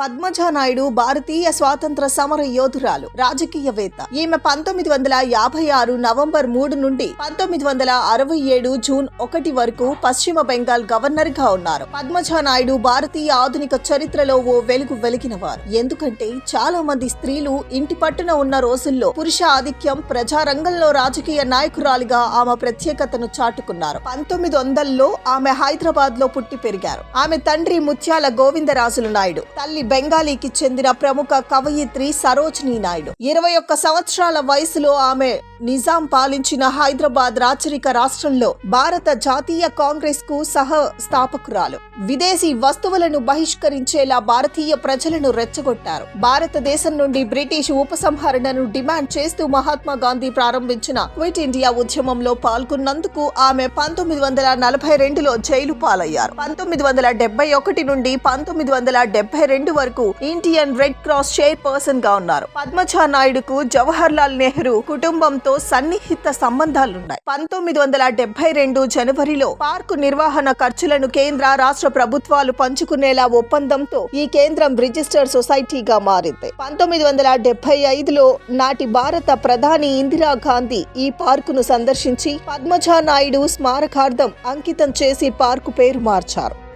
పద్మజా నాయుడు భారతీయ స్వాతంత్ర సమర యోధురాలు రాజకీయవేత్త. ఈమె పంతొమ్మిది వందల యాభై ఆరు నవంబర్ మూడు నుండి పంతొమ్మిది వందల అరవై ఏడు జూన్ ఒకటి వరకు పశ్చిమ బెంగాల్ గవర్నర్గా ఉన్నారు. పద్మజ నాయుడు భారతీయ ఆధునిక చరిత్రలో ఓ వెలుగు వెలిగినవారు. ఎందుకంటే చాలా మంది స్త్రీలు ఇంటి పట్టున ఉన్న రోజుల్లో పురుష ఆధిక్యం ప్రజారంగంలో రాజకీయ నాయకురాలిగా ఆమె ప్రత్యేకతను చాటుకున్నారు. పంతొమ్మిది వందల్లో ఆమె హైదరాబాద్లో పుట్టి పెరిగారు. ఆమె తండ్రి ముత్యాల గోవిందరాజులు నాయుడు. తల్లి బెంగాలీకి చెందిన ప్రముఖ కవయిత్రి సరోజినీ నాయుడు. ఇరవై ఒక్క సంవత్సరాల వయసులో ఆమె నిజాం పాలించిన హైదరాబాద్ రాచరిక రాష్ట్రంలో భారత జాతీయ కాంగ్రెస్కు సహ స్థాపకురాలు. విదేశీ వస్తువులను బహిష్కరించేలా భారతీయ ప్రజలను రెచ్చగొట్టారు. భారతదేశం నుండి బ్రిటిష్ ఉపసంహరణను డిమాండ్ చేస్తూ మహాత్మా గాంధీ ప్రారంభించిన క్విట్ ఇండియా ఉద్యమంలో పాల్గొన్నందుకు ఆమె పంతొమ్మిది వందల నలభై రెండులో జైలు పాలయ్యారు. పంతొమ్మిది వందల డెబ్బై ఒకటి నుండి పంతొమ్మిది వందల డెబ్బై రెండు వరకు ఇండియన్ రెడ్ క్రాస్ చైర్ పర్సన్గా ఉన్నారు. పద్మజా నాయుడుకు జవహర్ లాల్ నెహ్రూ కుటుంబంతో సన్నిహిత సంబంధాలున్నాయి. పంతొమ్మిది వందల డెబ్బై రెండు జనవరిలో పార్కు నిర్వహణ ఖర్చులను కేంద్ర రాష్ట్ర ప్రభుత్వాలు పంచుకునేలా ఒప్పందంతో ఈ కేంద్రం రిజిస్టర్డ్ సొసైటీగా మారింది. పంతొమ్మిది వందల డెబ్బై ఐదులో నాటి భారత ప్రధాని ఇందిరా గాంధీ ఈ పార్కును సందర్శించి పద్మజా నాయుడు స్మారకార్థం అంకితం చేసి పార్కు పేరు మార్చారు.